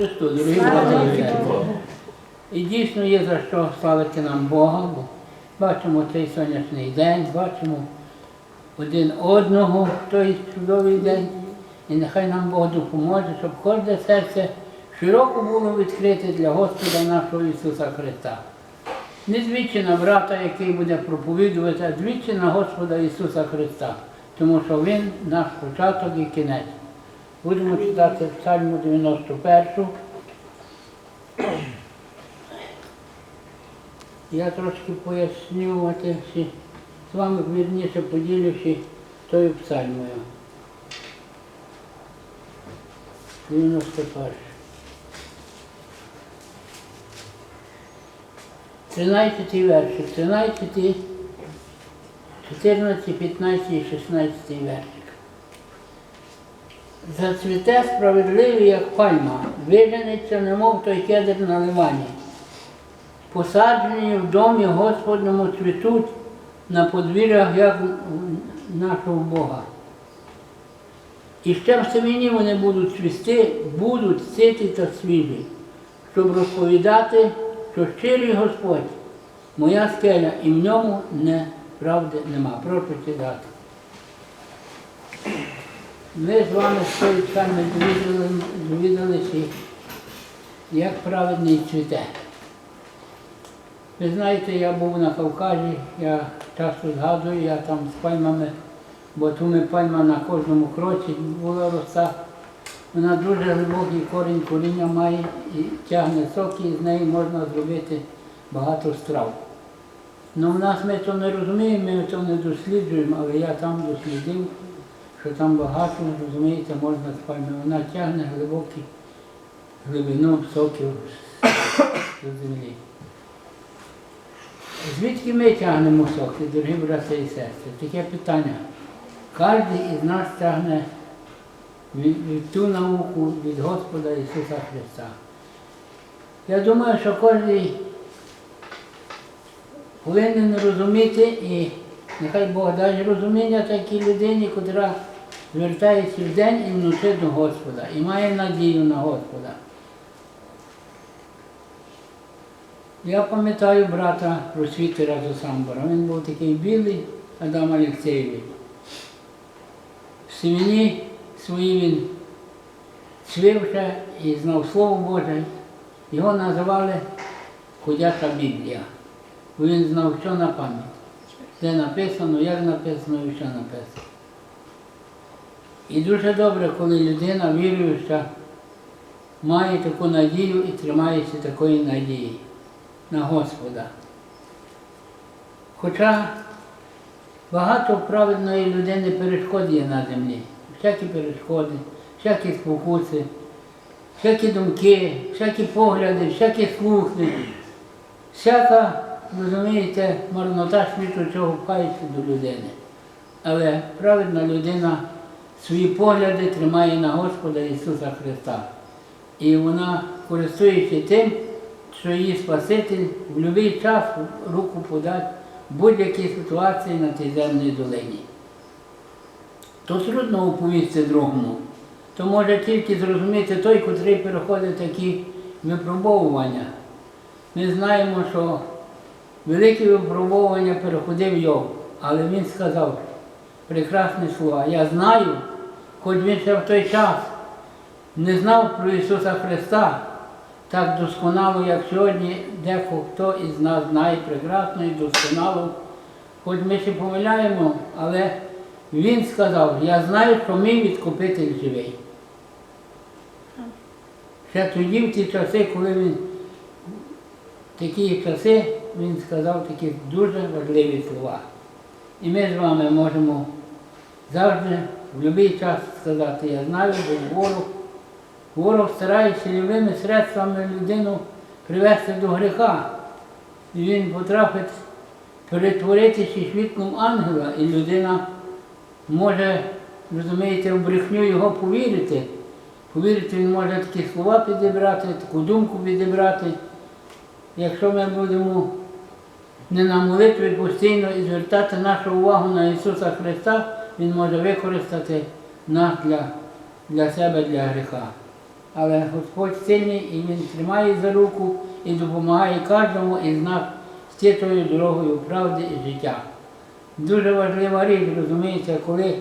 Христу, дорогі. І дійсно є за що славити нам Бога, бо бачимо цей сонячний день, бачимо один одного в той чудовий день. І нехай нам Бог допоможе, щоб кожне серце широко було відкрите для Господа нашого Ісуса Христа. Не двічі на брата, який буде проповідувати, а двічі на Господа Ісуса Христа, тому що Він наш початок і кінець. Будемо читати Псальму 91. Я трошки пояснювати з вами вірніше поділюся тою псальмою. 91. 13 вершик, 13, 14, 15 і 16 вершик. Зацвіте справедливий, як пальма, виженеться, немов той кедр на ливані. Посаджені в домі Господному цвітуть на подвір'ях, як нашого Бога. І ще в семені вони будуть цвісти, будуть ситі та свіжі, щоб розповідати, що щирий Господь, моя скеля, і в ньому неправди нема. Прошу читати. Ми з вами з тої псальми довідалися, як праведний цвіте. Ви знаєте, я був на Кавказі, я часто згадую, я там з пальмами, бо туми пальма на кожному кроці була роса. Вона дуже глибокий корінь коріння має і тягне соки, і з неї можна зробити багато страв. Ну, в нас ми це не розуміємо, ми це не досліджуємо, але я там дослідив, що там багато, розумієте, можна з. Вона тягне глибокий глибину соків з землі. Звідки ми тягнемо соки, дорогі брати і сестри? Таке питання. Кожен із нас тягне ту науку від Господа Ісуса Христа. Я думаю, що кожен повинен розуміти і нехай Бог дасть розуміння такій людині, котра звертається вдень і вночі до Господа і має надію на Господа. Я пам'ятаю брата просвітера Самбора. Він був такий білий, Адам Алексеєвич. В сім'ї своїй він цвівся і знав Слово Боже. Його називали Ходяча Біблія. Бо він знав, що на пам'ять. Де написано, як написано і що написано. І дуже добре, коли людина віруюча, має таку надію і тримається такої надії на Господа. Хоча багато праведної людини перешкод є на землі, всякі перешкоди, всякі спокуси, всякі думки, всякі погляди, всякі слухи, всяка, розумієте, марнота світу, чого пхається до людини. Але праведна людина свої погляди тримає на Господа Ісуса Христа. І вона, користуючись тим, що її Спаситель в будь-який час руку подасть в будь-якій ситуації на тій земній долині. То трудно оповісти другому. То може тільки зрозуміти той, котрий переходить такі випробовування. Ми знаємо, що великі випробовування переходив Йов, але він сказав прекрасні слова. Я знаю, хоч він ще в той час не знав про Ісуса Христа так досконало, як сьогодні дехто хто із нас знає прекрасно і досконало. Хоч ми ще помиляємо, але він сказав, я знаю, що мій відкупитель живий. Ще тоді, в ті часи, коли він такі часи, він сказав такі дуже важливі слова. І ми з вами можемо завжди в будь-який час сказати, я знаю, бо ворог Ворог старається любими средствами людину привести до гріха. І він потрапить перетворитися світлом ангела, і людина може, розумієте, в брехню його повірити. Повірити, він може такі слова підібрати, таку думку підібрати. Якщо ми будемо не на молитві постійно і звертати нашу увагу на Ісуса Христа, Він може використати нас для, для себе, для гріха. Але Господь сильний і Він тримає за руку і допомагає кожному із нас йти тою дорогою правди і життя. Дуже важлива річ, розумієте, коли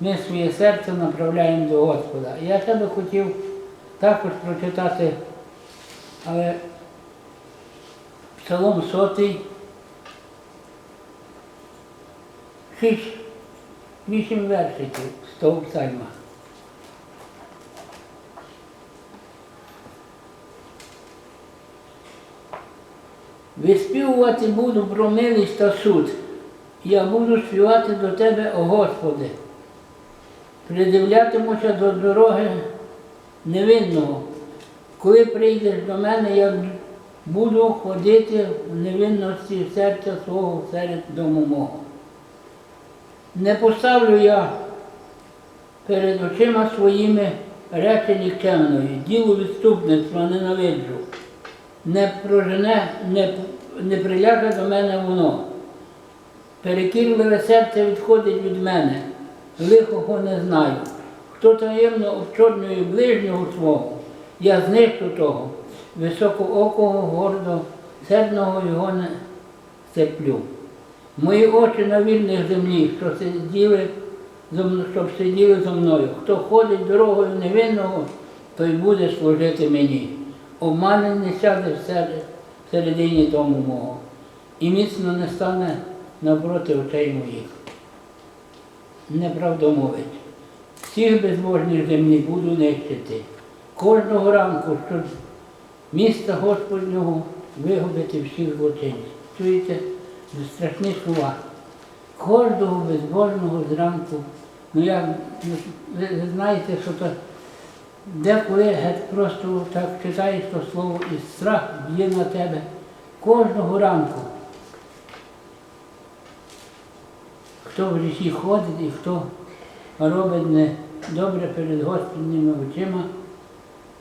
ми своє серце направляємо до Господа. Я ще би хотів також прочитати, але Псалом сотий, шість, вісім вершиків з того псальма. Виспівувати буду про милість та суд. Я буду співати до тебе, о Господи. Придивлятимуся до дороги невинного. Коли прийдеш до мене, я буду ходити в невинності серця свого серед дому мого. Не поставлю я перед очима своїми речі нікчемної, діло відступництва ненавиджу. Не прожене, не, не приляже до мене воно. Перекірливе серце відходить від мене, лихого не знаю. Хто таємно обчорнює ближнього свого, я знищу того, високоокого, гордо, сердного його не стерплю. Мої очі на вільних землі, що сиділи, щоб сиділи зо мною. Хто ходить дорогою невинного, той буде служити мені. Обмани не сяде в серед- середині дому мого, і міцно не стане навпроти очей моїх. Неправдомовець. Всіх безбожних землі буду нищити. Кожного ранку, щоб міста Господнього вигубити всіх злочинців. Чуєте? Це страшні слова. Кожного безбожного зранку. Ну я, ну, ви, знаєте, що то деколи геть просто так читаєш то слово і страх б'є на тебе кожного ранку. Хто в гріші ходить і хто робить не добре перед Господніми очима,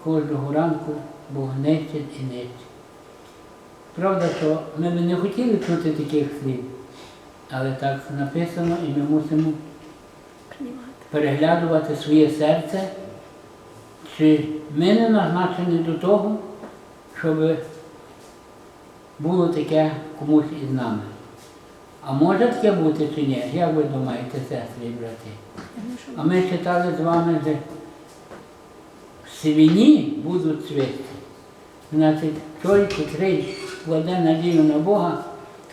кожного ранку Бог нищить і нищить. Правда, що ми б не хотіли чути таких слів, але так написано і ми мусимо переглядувати своє серце, чи ми не назначені до того, щоб було таке комусь із нами. А може таке бути чи ні? Як ви думаєте, сестри і брати? А ми читали з вами, що в сивіні будуть цвісти. Значить, той, котрий кладе надію на Бога,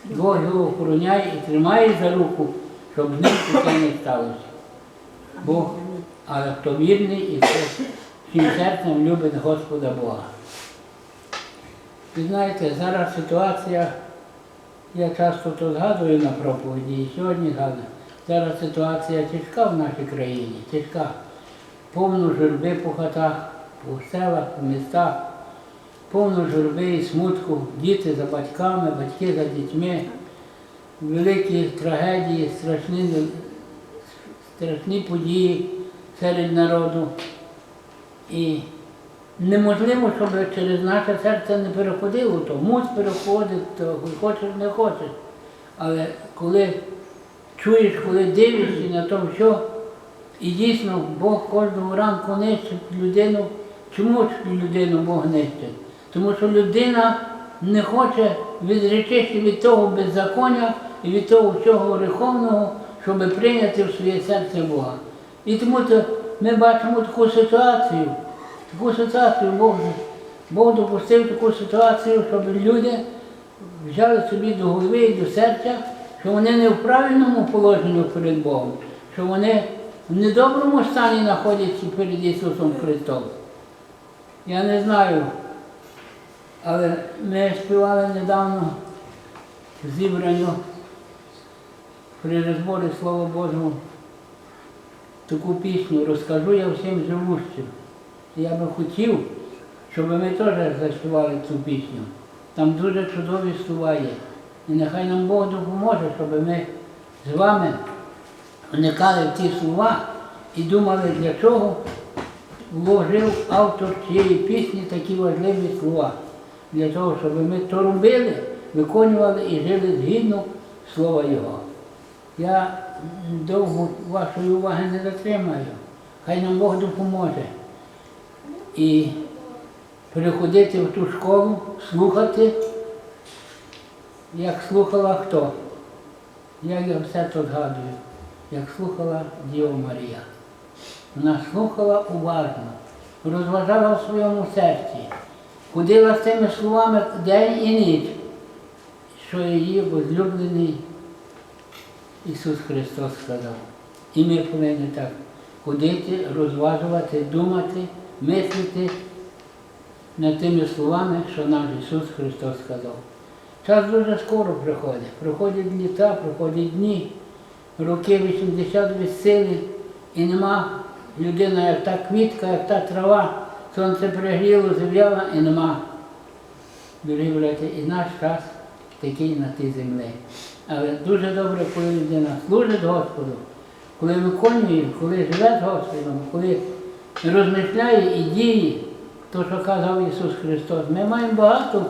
Бог його охороняє і тримає за руку, щоб з ним таке не сталося. Бог, але хто вірний і хто всім серцем любить Господа Бога. Ви знаєте, зараз ситуація, я часто то згадую на проповіді і сьогодні згадую. Зараз ситуація тяжка в нашій країні, тяжка. Повно журби по хатах, по селах, по містах, повно журби і смутку, діти за батьками, батьки за дітьми, великі трагедії, страшні, страшні події серед народу. І неможливо, щоб через наше серце не переходило, то муть переходить, то хочеш, не хочеш. Але коли чуєш, коли дивишся на то все, і дійсно Бог кожного ранку нищить людину. Чому людину Бог нищить? Тому що людина не хоче відречитися від того беззаконня і від того всього греховного, щоб прийняти в своє серце Бога. І тому то ми бачимо таку ситуацію, таку ситуацію Бог, Бог допустив таку ситуацію, щоб люди взяли собі до голови і до серця, що вони не в правильному положенні перед Богом, що вони в недоброму стані знаходяться перед Ісусом Христом. Я не знаю, але ми співали недавно зібранню при розборі Слова Божого таку пісню розкажу я всім живущим. Я би хотів, щоб ми теж заспівали цю пісню. Там дуже чудові слова є. І нехай нам Бог допоможе, щоб ми з вами вникали в ті слова і думали, для чого вложив автор цієї пісні такі важливі слова. Для того, щоб ми то робили, виконували і жили згідно слова Його. Я довго вашої уваги не затримаю. Хай нам Бог допоможе. і приходити в ту школу, слухати, як слухала хто. Я я все то згадую, як слухала Діва Марія. Вона слухала уважно, розважала в своєму серці, ходила з тими словами день і ніч, що її возлюблений Ісус Христос сказав. І ми повинні так ходити, розважувати, думати, мислити над тими словами, що наш Ісус Христос сказав. Час дуже скоро приходить. Проходять літа, проходять дні, роки 80 без сили, і нема людина, як та квітка, як та трава, сонце пригріло, зів'яла і нема. Дорогі браті, і наш час такий на тій землі. Але дуже добре, коли людина служить Господу, коли виконує, коли живе з Господом, коли розмишляє і діє, то, що казав Ісус Христос. Ми маємо багато,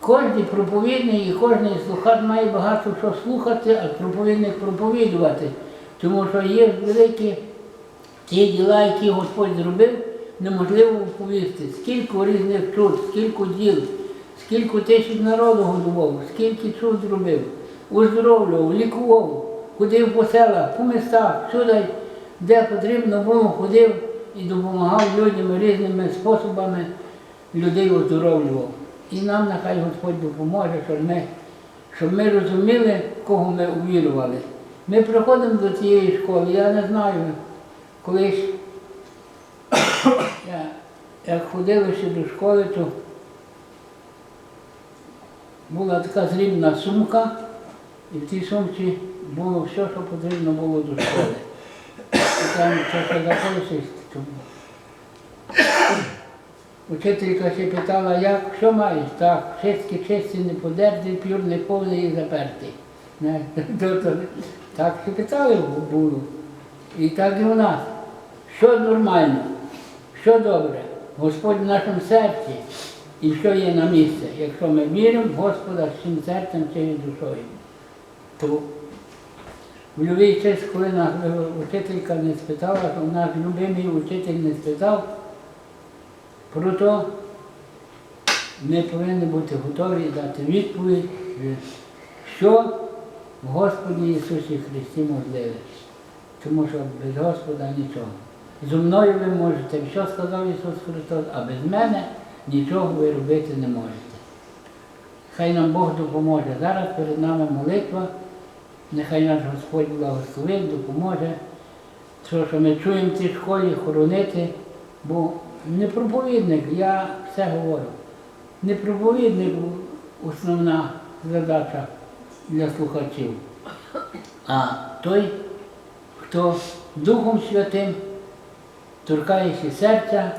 кожен проповідник і кожен слухач має багато що слухати, а проповідник проповідувати. Тому що є великі ті діла, які Господь зробив, неможливо оповісти. Скільки різних чуд, скільки діл, скільки тисяч народу годував, скільки чуд зробив, оздоровлював, лікував, ходив по селах, по містах, всюди, де потрібно було, ходив і допомагав людям різними способами, людей оздоровлював. І нам нехай Господь допоможе, щоб ми, щоб ми розуміли, кого ми увірували. Ми приходимо до цієї школи, я не знаю, колись я, як ходили до школи, то була така зрібна сумка, і в тій сумці було все, що потрібно було до школи. І там що записуєш, то Учителька ще питала, як, що маєш? Так, чистки чисті, не подерті, п'юр не повний і то- Так ще питали було. І так і у нас. Що нормально, що добре, Господь в нашому серці і що є на місці, якщо ми віримо в Господа всім серцем, цією душою. То в будь-який час, коли нас учителька не спитала, то наш любимий учитель не спитав, про то ми повинні бути готові дати відповідь, що в Господі Ісусі Христі можливе. Тому що без Господа нічого. Зо мною ви можете, що сказав Ісус Христос, а без мене нічого ви робити не можете. Хай нам Бог допоможе. Зараз перед нами молитва, нехай наш Господь благословить, допоможе, що, що ми чуємо в цій школі хоронити, бо не проповідник, я все говорю. Не проповідник основна задача для слухачів, а той, хто Духом Святим торкається серця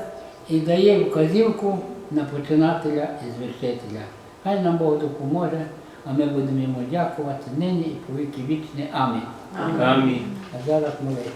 і дає вказівку на починателя і звершителя. Хай нам Бог допоможе, а ми будемо йому дякувати нині і повіки вічні. Амінь. Амінь. А зараз молитва.